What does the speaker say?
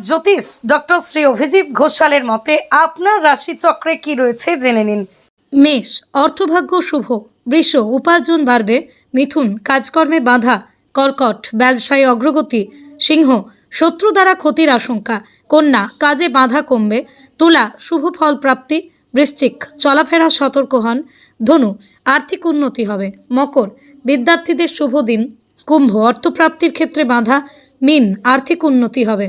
জ্যোতিষ doctor Shri Abhijit ঘোষালের মতে আপনার রাশিচক্রে কি রয়েছে জেনে নিন। মেষ, অর্থভাগ্য শুভ, বৃষ, উপার্জন বাড়বে, মিথুন, কাজকর্মে বাধা, কর্কট, ব্যবসায় অগ্রগতি, সিংহ, শত্রু দ্বারা ক্ষতির আশঙ্কা, কন্যা, কাজে বাধা কমবে, তুলা, শুভ ফল প্রাপ্তি, বৃশ্চিক, চলাফেরা সতর্ক হন, ধনু, আর্থিক উন্নতি হবে, মকর, বিদ্যার্থীদের শুভ দিন, কুম্ভ, অর্থপ্রাপ্তির ক্ষেত্রে বাধা, মিন, আর্থিক উন্নতি হবে।